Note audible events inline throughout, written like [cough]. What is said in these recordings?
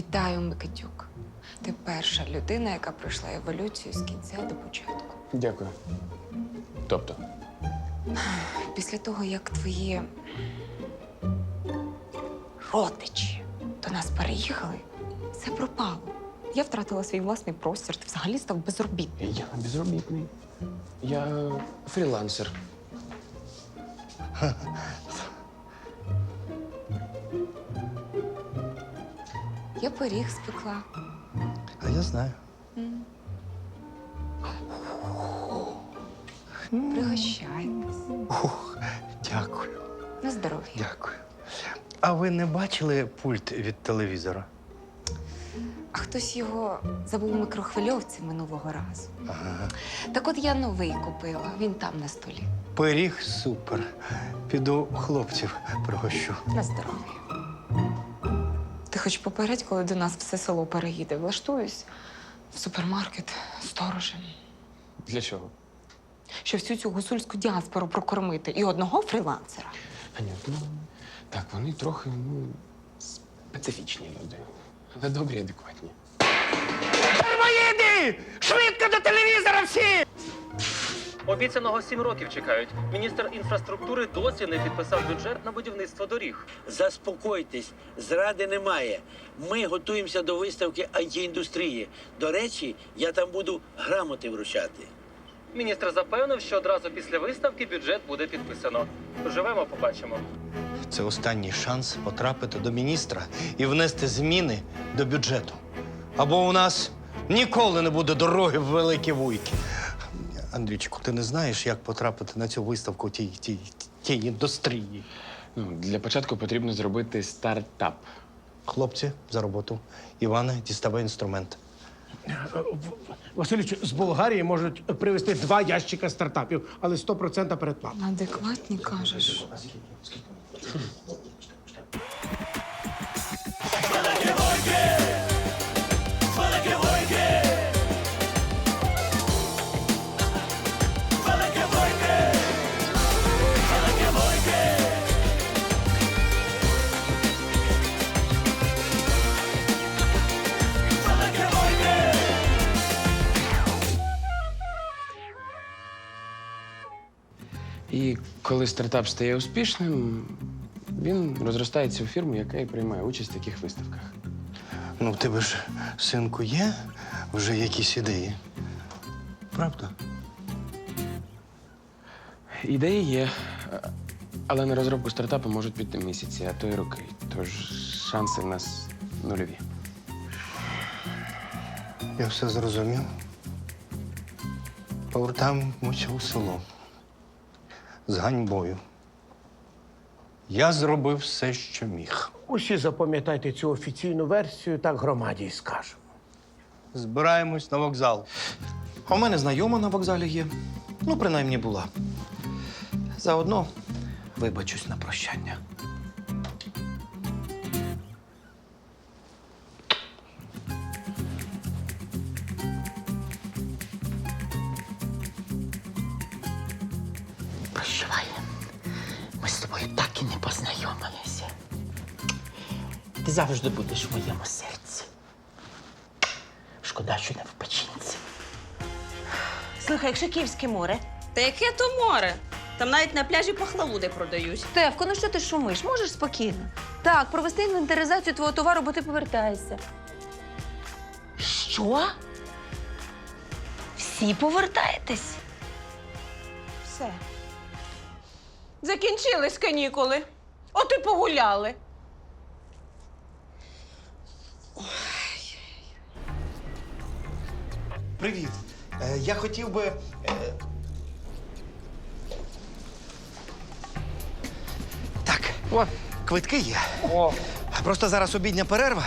Вітаю, Микитюк. Ти перша людина, яка пройшла еволюцію з кінця до початку. Дякую. Тобто, Після того, як твої родичі до нас переїхали, все пропало. Я втратила свій власний простір, ти взагалі став безробітним. я безробітний. Я фрілансер. [laughs] Я пиріг спекла. А я знаю. Пригощайтесь. Ух, дякую, На здоров'я. дякую. А ви не бачили пульт від телевізора? А хтось його забув у микрохвильовці минулого разу. Ага. Так от я новий купила, він там на столі. Пиріг супер. Піду хлопців пригощу. На здоров'я. Хоч попередь, коли до нас все село переїде, влаштуюсь в супермаркет сторожем. Для чого? Щоб всю цю гусульську діаспору прокормити і одного фрілансера. Ну так, вони трохи ну, специфічні люди. Але добрі, і адекватні. Термоїди! Швидко до телевізора всі! Обіцяного сім років чекають. Міністр інфраструктури досі не підписав бюджет на будівництво доріг. Заспокойтесь, зради немає. Ми готуємося до виставки IT-індустрії. До речі, я там буду грамоти вручати. Міністр запевнив, що одразу після виставки бюджет буде підписано. Живемо, побачимо. Це останній шанс потрапити до міністра і внести зміни до бюджету. Або у нас ніколи не буде дороги в великі вуйки. Андрійчику, ти не знаєш, як потрапити на цю виставку тій, тій, тій індустрії? Ну, для початку потрібно зробити стартап. Хлопці, за роботу. Іване, діставай інструмент. Васильович, з Болгарії можуть привезти два ящика стартапів, але 100% передплата. Адекватні кажеш. Коли стартап стає успішним, він розростається у фірму, яка і приймає участь в таких виставках. Ну, в тебе ж, синку, є вже якісь ідеї. Правда? Ідеї є, але на розробку стартапу можуть піти місяці, а то й роки. Тож шанси в нас нульові. Я все зрозумів. Повертаємося у село. З ганьбою. Я зробив все, що міг. Усі запам'ятайте цю офіційну версію, так громаді і скажемо. Збираємось на вокзал. А у мене знайома на вокзалі є. Ну, принаймні була. Заодно вибачусь на прощання. Завжди будеш в моєму серці. Шкода, що не в печінці. Слухай, якщо Київське море. Та яке то море? Там навіть на пляжі пахлавуди продають. Стевко, ну що ти шумиш? Можеш спокійно. Так, провести інвентаризацію твого товару, бо ти повертаєшся. Що? Всі повертаєтесь? Все. Закінчились канікули. От і погуляли. Привіт. Е, я хотів би. Е... Так, О. квитки є. О, Просто зараз обідня перерва.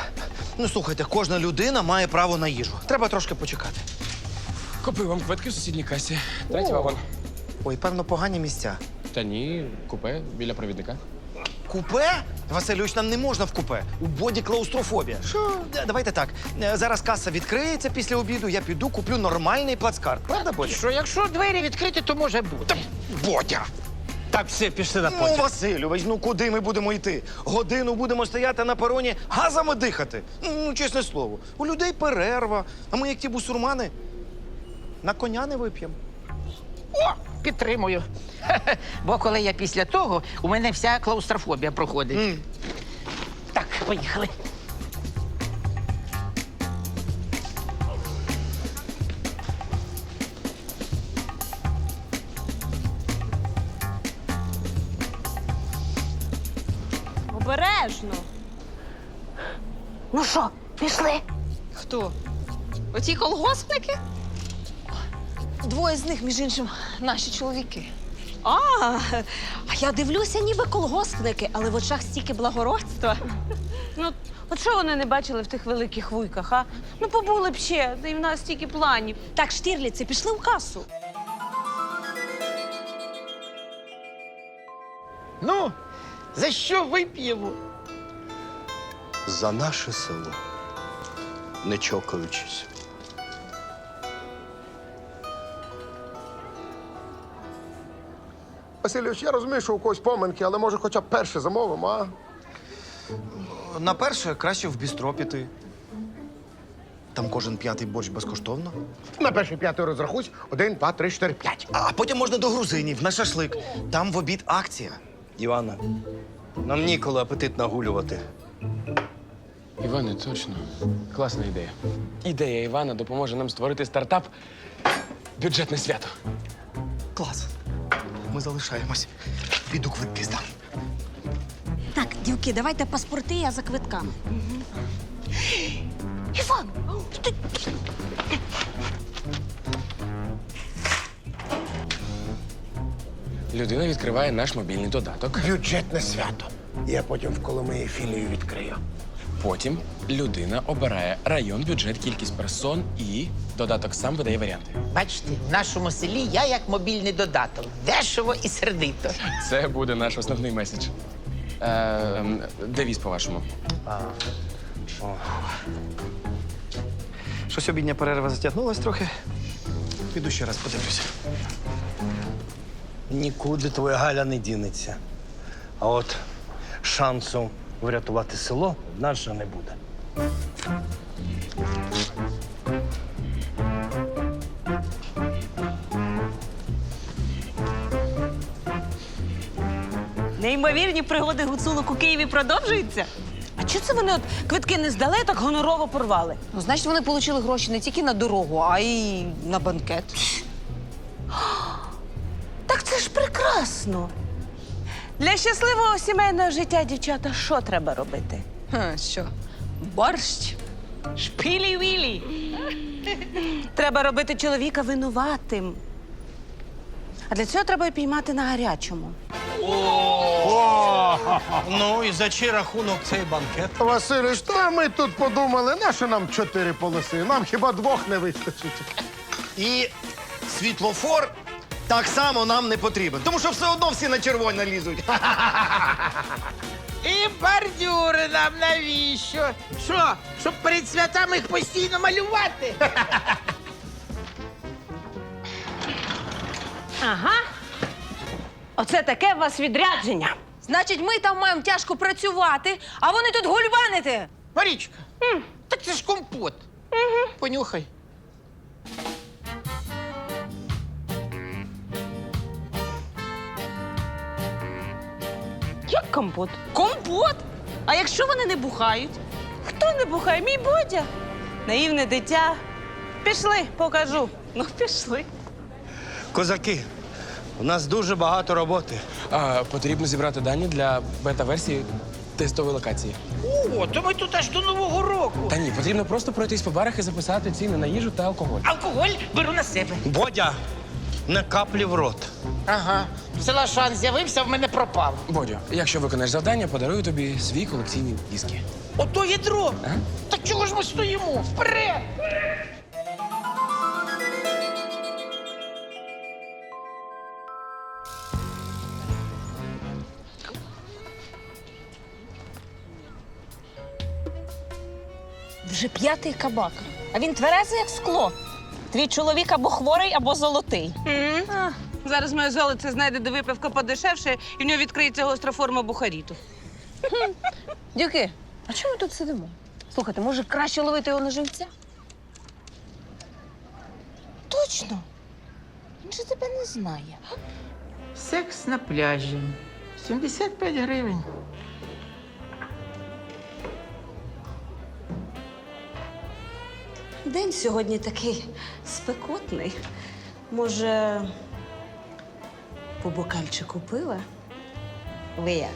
Ну, слухайте, кожна людина має право на їжу. Треба трошки почекати. Купив вам квитки в сусідній касі. Третій вагон. Ой, певно, погані місця. Та ні, купе біля провідника. Купе? Васильович, нам не можна в купе. У боді клаустрофобія. Що? Давайте так. Е, Зараз каса відкриється після обіду, я піду, куплю нормальний плацкарт. Правда, Бодя? Що якщо двері відкриті, то може бути. Бодя! Так, все, пішли на Ну, потяг. Васильович, ну куди ми будемо йти? Годину будемо стояти на пероні, газами дихати. Ну, чесне слово. У людей перерва, а ми, як ті бусурмани, на коня не вип'ємо. О, підтримую. [laughs] Бо коли я після того, у мене вся клаустрофобія проходить. Так, поїхали. Обережно. Ну що, пішли? Хто? Оті колгоспники? Двоє з них, між іншим, наші чоловіки. А, а я дивлюся, ніби колгоспники, але в очах стільки благородства. Ну, от що вони не бачили в тих великих вуйках, а? Ну, побули б ще, та й в нас стільки планів. Так, штірліці, пішли в касу. Ну, за що вип'ємо? За наше село. Не чокаючись. Васильович, я розумію, що у когось поминки, але може хоча б перше замовимо, а? На перше краще в бістро піти. Там кожен п'ятий борщ безкоштовно. На перший п'ятий розрахусь. Один, два, три, чотири, п'ять. А потім можна до грузинів на шашлик. Там в обід акція. Івана, нам ніколи апетит нагулювати. Іване, точно. Класна ідея. Ідея Івана допоможе нам створити стартап бюджетне свято. Клас. Ми залишаємось. Піду квитки здам. Так, дівки, давайте паспорти, я за квитками. Іван! Ти... Людина відкриває наш мобільний додаток. Бюджетне свято. Я потім в Коломиї філію відкрию. Потім людина обирає район, бюджет, кількість персон і додаток сам видає варіанти. Бачите, в нашому селі я як мобільний додаток. Дешево і сердито. Це буде наш основний меседж. Е, девіз, по-вашому. Щось обідня перерва затягнулась трохи. Піду ще раз подивлюся. Нікуди твоя Галя не дінеться. А от шансу врятувати село в нас же не буде. Неймовірні пригоди гуцулок у Києві продовжуються. А чого це вони от квитки не здали, а так гонорово порвали? Ну, значить, вони отримали гроші не тільки на дорогу, а й на банкет. Так це ж прекрасно. Для щасливого сімейного життя, дівчата, що треба робити? Ха, що? Борщ? Шпілі-вілі. Треба робити чоловіка винуватим. А для цього треба піймати на гарячому. [laughs] Ну і за чий рахунок цей банкет? Васильович, та ми тут подумали, на що нам чотири полоси? Нам хіба двох не вистачить. І світлофор так само нам не потрібен, тому що все одно всі на червоне лізуть. [laughs] І бордюри нам навіщо? Що? Щоб перед святами їх постійно малювати? [laughs] Ага. Оце таке у вас відрядження. Значить, ми там маємо тяжко працювати, а вони тут гульбанити. Марічка, так це ж компот. Понюхай. Компот? Компот? А якщо вони не бухають? Хто не бухає? Мій Бодя. Наївне дитя. Пішли, покажу. Ну, пішли. Козаки, у нас дуже багато роботи. А, потрібно зібрати дані для бета-версії тестової локації. О, то ми тут аж до Нового року. Та ні, потрібно просто пройтись по барах і записати ціни на їжу та алкоголь. Алкоголь беру на себе. Бодя, не каплі в рот. Ага. В села шанс з'явився, в мене пропав. Бодю, якщо виконаєш завдання, подарую тобі свій колекційний віскі. Ото відро. Ага. Так чого ж ми стоїмо? Вперед! Вже п'ятий кабак. А він тверезий, як скло. Твій чоловік або хворий, або золотий. А, зараз моє золоце знайде де випивка подешевше, і в нього відкриється гостра форма бухаріту. Дюки, а чому ми тут сидимо? Слухайте, може краще ловити його на живця? Точно. Він же тебе не знає. Секс на пляжі. 75 гривень. День сьогодні такий спекотний. Може, по бокальчику пива? Ви як?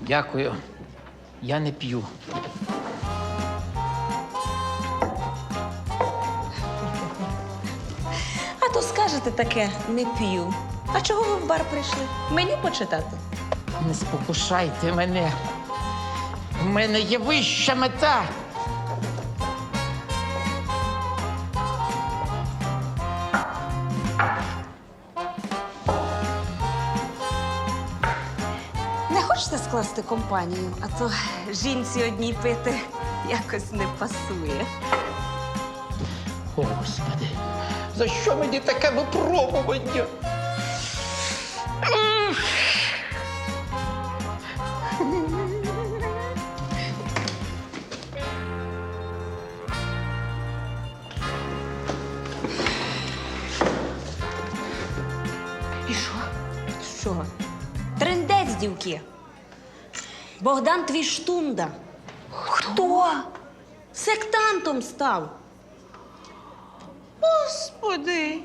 Дякую. Я не п'ю. А то скажете таке, не п'ю. А чого ви в бар прийшли? Мені почитати? Не спокушайте мене. У мене є вища мета. Не хочете скласти компанію, а то жінці одній пити якось не пасує. О, Господи, за що мені таке випробування? І що? Що? Трендець, дівки. Богдан твій штунда. Хто? Сектантом став. Господи,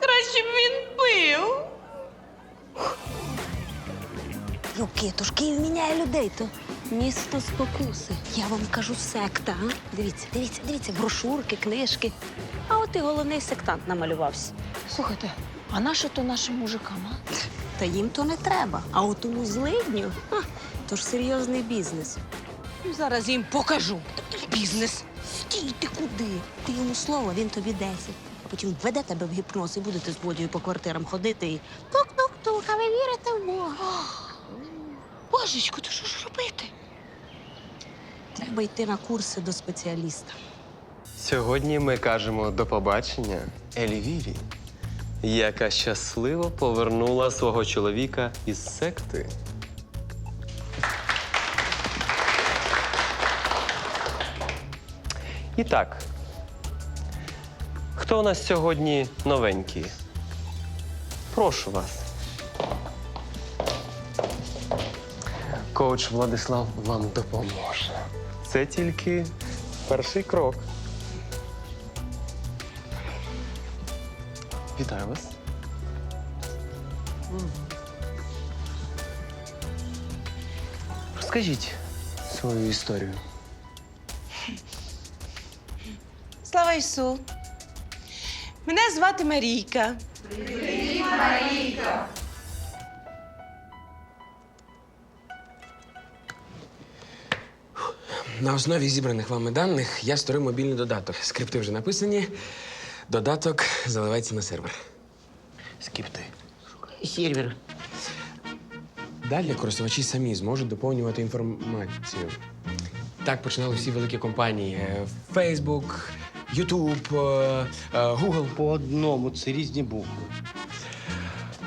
краще б він пив. Юки, то ж Київ міняє людей, то місто спокуси. Я вам кажу секта, а? Дивіться, дивіться, дивіться, брошурки, книжки. А от і головний сектант намалювався. Слухайте, а наше то нашим мужикам, а? Та їм то не треба. А от тому злидню, ха, то ж серйозний бізнес. Ну, Зараз їм покажу. Бізнес. Стій ти куди? Ти йому слово, він тобі десять. А потім введе тебе в гіпноз і будете з водію по квартирам ходити і а ви вірите в Бога? Божечко, то що ж робити? Треба йти на курси до спеціаліста. Сьогодні ми кажемо до побачення Ельвірі, яка щасливо повернула свого чоловіка із секти. І так, хто у нас сьогодні новенький? Прошу вас. Коуч Владислав вам допоможе. Це тільки перший крок. Вітаю вас. Розкажіть свою історію. Слава Ісу. Мене звати Марійка. На основі зібраних вами даних я створив мобільний додаток. Скрипти вже написані. Додаток заливається на сервер. Скіпти. Сервер. Далі користувачі самі зможуть доповнювати інформацію. Так починали всі великі компанії: Е, Facebook, YouTube, е, е, Google. По одному це різні букви.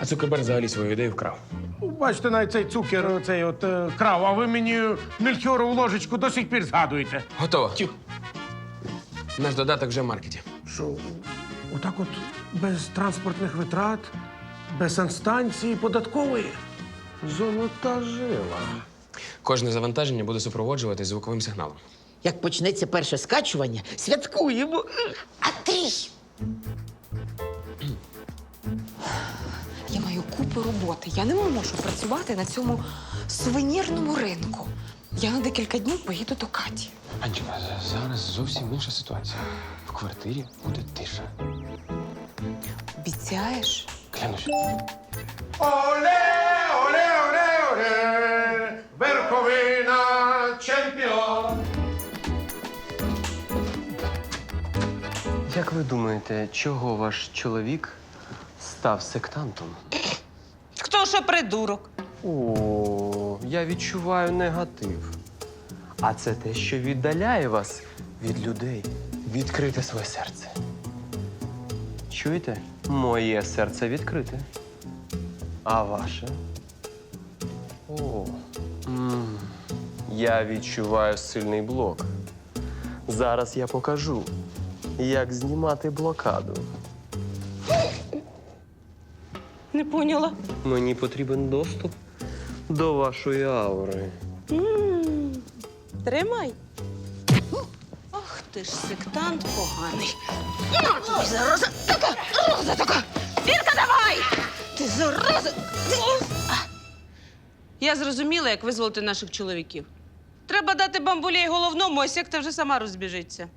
А Цукерберг взагалі свою ідею вкрав. Бачите, навіть цей цукер, цей от е, крав, а ви мені мельхіорову ложечку до сих пір згадуєте. Готово. Наш додаток вже в маркеті. Що, отак от без транспортних витрат, без санстанції податкової. Золота жила. Кожне завантаження буде супроводжуватись звуковим сигналом. Як почнеться перше скачування, святкуємо. А ти? Купу роботи. Я не можу працювати на цьому сувенірному ринку. Я на декілька днів поїду до Каті. Анчика, зараз зовсім інша ситуація. В квартирі буде тиша. Обіцяєш? Клянусь. Оле, оле, оле, оле, верховина чемпіон. Як ви думаєте, чого ваш чоловік став сектантом? Що придурок? О, я відчуваю негатив. А це те, що віддаляє вас від людей. Відкрите своє серце. Чуєте? Моє серце відкрите. А ваше? О. м, Я відчуваю сильний блок. Зараз я покажу, як знімати блокаду. Не поняла. Мені потрібен доступ до вашої аури. Тримай. Ах ти ж сектант поганий. На тобі зараза така, роза така. Вірка, давай! Ти зараза! Я зрозуміла, як визволити наших чоловіків. Треба дати бамбулі головному, а секта вже сама розбіжиться.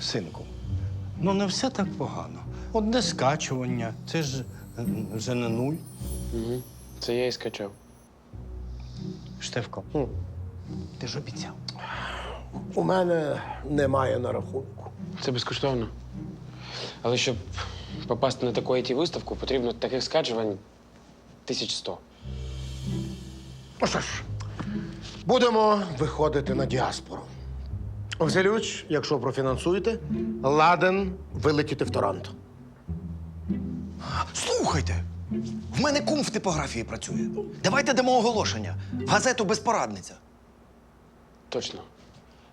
Синку, ну не все так погано. Одне скачування, це ж вже не нуль. Угу. Це я і скачав. Штефко, ти ж обіцяв. У мене немає на рахунку. Це безкоштовно. Але щоб попасти на таку it виставку потрібно таких скачувань тисяч сто. Ну що ж, будемо виходити на діаспору. Василюч, якщо профінансуєте, ладен вилетіти в Торонто. Слухайте, в мене кум в типографії працює. Давайте дамо оголошення. В газету безпорадниця. Точно.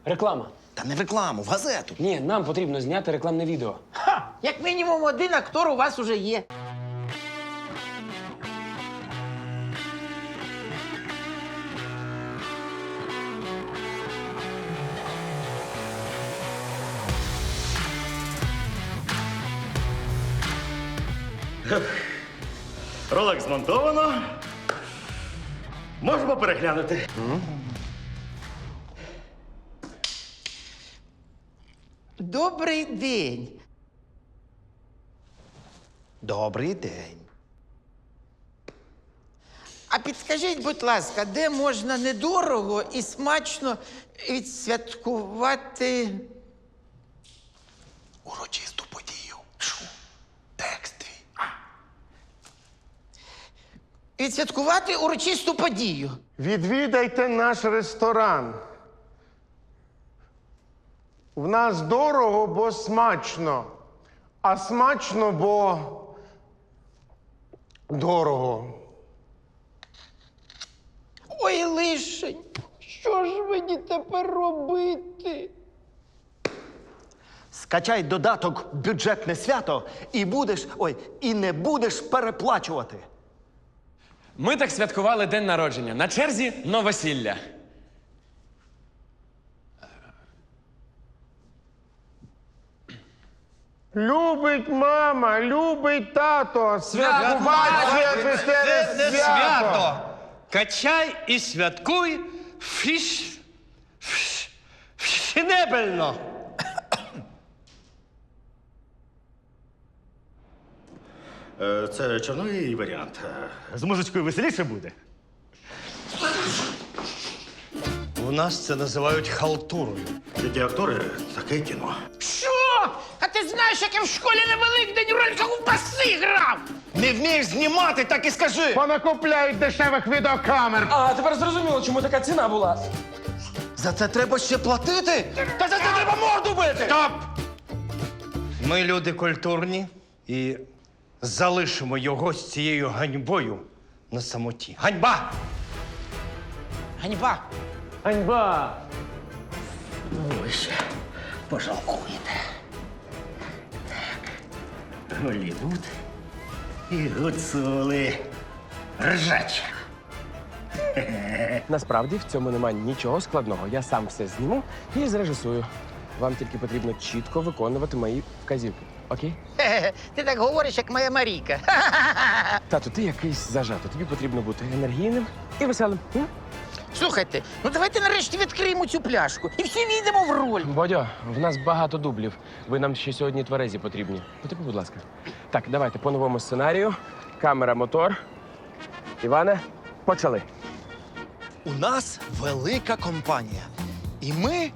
Реклама. Та не в рекламу, в газету. Ні, нам потрібно зняти рекламне відео. Як мінімум один актор у вас уже є. Ролик змонтовано. Можемо переглянути. Добрий день. Добрий день. А підскажіть, будь ласка, де можна недорого і смачно відсвяткувати Урочисту подію. Шу. Текст твій. Відсвяткувати урочисту подію? Відвідайте наш ресторан. В нас дорого, бо смачно. А смачно, бо дорого. Ой, лишень, що ж мені тепер робити? Скачай додаток бюджетне свято і будеш. Ой, і не будеш переплачувати. Ми так святкували день народження. На черзі новосілля. Любить мама, любить тато. Святкувати через свято. Качай і святкуй фіш. фіш. Фішнебельно. Е, Це чорновий варіант. Е, З музичкою веселіше буде. У нас це називають халтурою. Які актори, таке кіно. Що? А ти знаєш, як я в школі на Великдень роль ковбаси грав? Не вмієш знімати, так і скажи. Понакупляють дешевих відеокамер. А тепер зрозуміло, чому така ціна була. За це треба ще платити? Та за це треба морду бити! Стоп! Ми люди культурні і залишимо його з цією ганьбою на самоті. Ганьба! Ганьба. Ганьба! Ви ще пожалкуєте. Так. Голівуд і гуцули. Ржач. Насправді в цьому немає нічого складного. Я сам все зніму і зрежисую. Вам тільки потрібно чітко виконувати мої вказівки. Окей? [laughs] Ти так говориш, як моя Марійка. [laughs] Тату, ти якийсь зажато. Тобі потрібно бути енергійним і веселим. м? Слухайте, ну давайте нарешті відкриємо цю пляшку і всі війдемо в роль. Бодьо, в нас багато дублів. Ви нам ще сьогодні тверезі потрібні. Потипи, будь ласка. Так, давайте по новому сценарію. Камера, мотор. Іване, почали. У нас велика компанія. І ми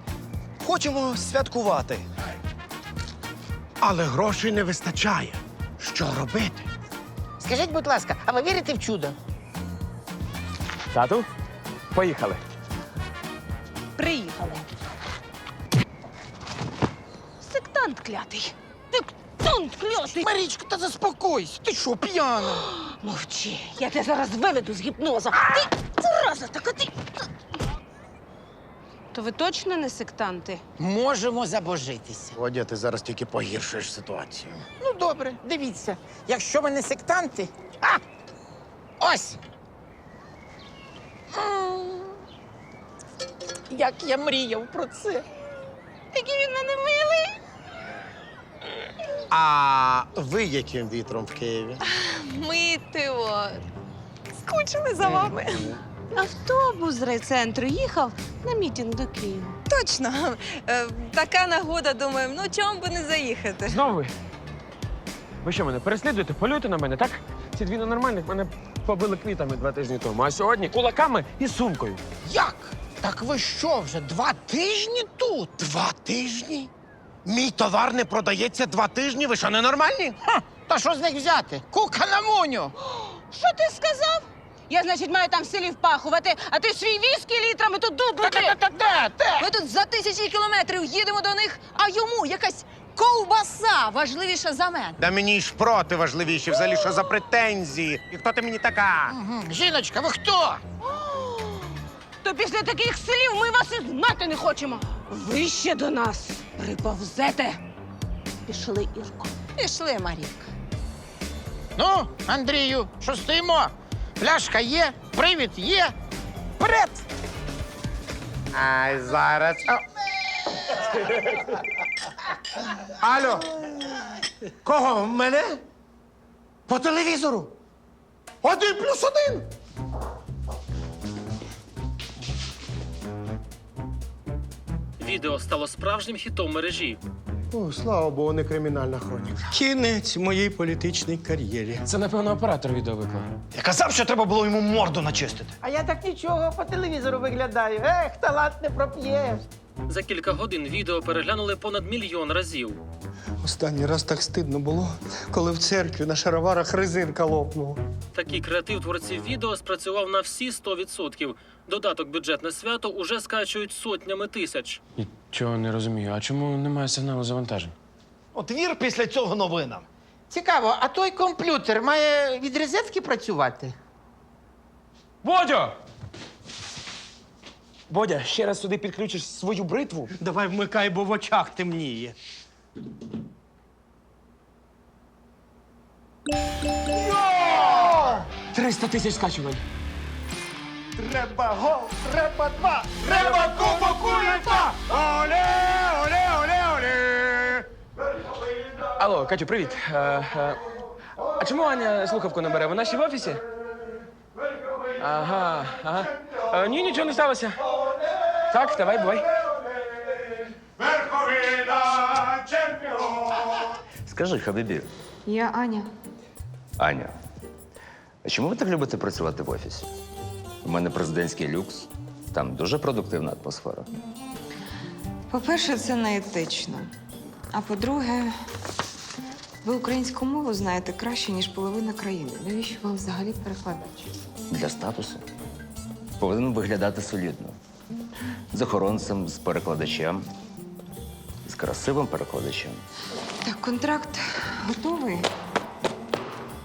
хочемо святкувати. Але грошей не вистачає. Що робити? Скажіть, будь ласка, а ви вірите в чудо? Тату, поїхали. Приїхали. Сектант клятий. Сектант клятий. Марічка, та заспокойся. Ти що, п'яна? [gasps] Мовчи, я тебе зараз виведу з гіпноза. Ти зараза така ти. То ви точно не сектанти? Можемо забожитися. Водя, ти зараз тільки погіршуєш ситуацію. Ну, добре, дивіться. Якщо ми не сектанти. А! Ось! М. Як я мріяв про це. Який він мене милий. А ви яким вітром в Києві? Ми тиво. Скучили за вами. Автобус з райцентру їхав на мітинг до Києва. Точно. Е, Така нагода, думаємо, ну чому би не заїхати? Знову ви? Ви що мене переслідуєте? Полюєте на мене, так? Ці дві ненормальних мене побили квітами два тижні тому, а сьогодні кулаками і сумкою. Як? Так ви що вже два тижні тут? Два тижні? Мій товар не продається два тижні. Ви що, ненормальні? Ха, та що з них взяти? Кука на муню. Що ти сказав? Я, значить, маю там в селі впахувати, а ти свій віскі літрами тут дублити. Ми тут за тисячі кілометрів їдемо до них, а йому якась ковбаса важливіша за мене. Да мені й шпроти важливіші, взагалі, що за претензії. І хто ти мені така? Жіночка, ви хто? То після таких слів ми вас і знати не хочемо. Ви ще до нас приповзете. Пішли, Ірко. Пішли, Марік. Ну, Андрію, що стоїмо? Пляшка є, привід є. Вперед! Ай, зараз. А... Алло. Кого? Мене? По телевізору. Один плюс один. Відео стало справжнім хітом мережі. О, слава Богу, не кримінальна хроніка. Кінець моїй політичній кар'єрі. Це, напевно, оператор відеовикла. Я казав, що треба було йому морду начистити. А я так нічого по телевізору виглядаю. Ех, талант не проп'єш. За кілька годин відео переглянули понад мільйон разів. Останній раз так стидно було, коли в церкві на шароварах резинка лопнула. Такий креатив творців відео спрацював на всі 100%. Додаток бюджетне свято уже скачують сотнями тисяч. Нічого не розумію. А чому немає сигналу завантажень? От вір після цього новинам. Цікаво, а той комп'ютер має від розетки працювати? Бодя! Бодя, ще раз сюди підключиш свою бритву. Давай вмикай, бо в очах темніє. Йо! 300 тисяч скачувань. Треба гол, треба два, треба кубок уліта! Оле, оле, оле, оле! Алло, Катю, привіт. Е, е, а чому Аня слухавку не бере? Вона ще в офісі? Ага, ага. Е, ні, нічого не сталося. Так, давай, бувай. Верховина чемпіон! Скажи, Хабібі, Я Аня. Аня, а чому ви так любите працювати в офісі? У мене президентський люкс, там дуже продуктивна атмосфера. По-перше, це не етично. А по-друге, ви українську мову знаєте краще, ніж половина країни. Навіщо вам взагалі перекладач? Для статусу повинен виглядати солідно. З охоронцем, з перекладачем, з красивим перекладачем. Так, контракт готовий.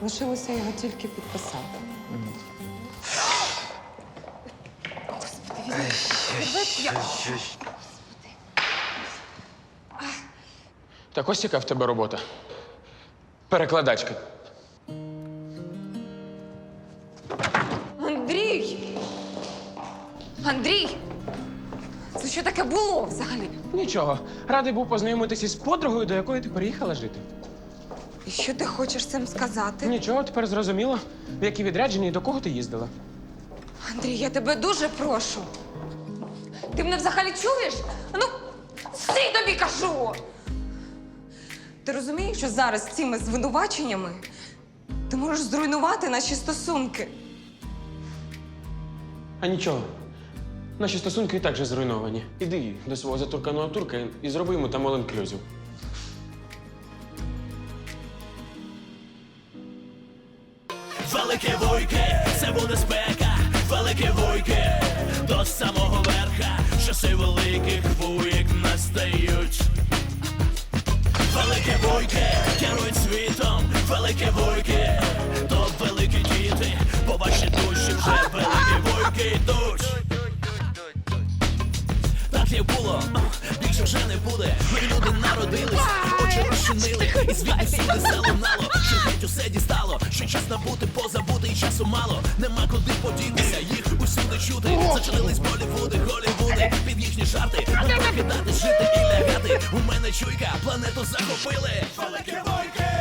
Лишилося його тільки підписати. Так ось яка в тебе робота. Перекладачка. Андрій! Андрій! Це що таке було взагалі? Нічого. Радий був познайомитися з подругою, до якої ти переїхала жити. І що ти хочеш цим сказати? Нічого, тепер зрозуміло, в які відрядження і до кого ти їздила. Андрій, я тебе дуже прошу. Ти мене взагалі чуєш? Ну, стій тобі кажу. Ти розумієш, що зараз цими звинуваченнями ти можеш зруйнувати наші стосунки. А нічого. Наші стосунки і так же зруйновані. Іди до свого затурканого турка і зроби йому там all-inclusive. Велике вуйки, це буде спека, велике вуйки, до самого верха, великих великі. настають. Велике вуйки керують світом, великі вуйки, то великі діти, по ваші душі вже великі вуйки йдуть. Так і було, більше вже не буде. Ми люди народились, очі розчинили, і звідти всюди залунало, що геть усе дістало, що час набути, позабути, і часу мало. Нема куди подінутися, їх усюди чути. Зачинились Болівуди, Голівуди, під їхні жарти. Покидати, жити і лягати. У мене чуйка, планету захопили. Великі бойки!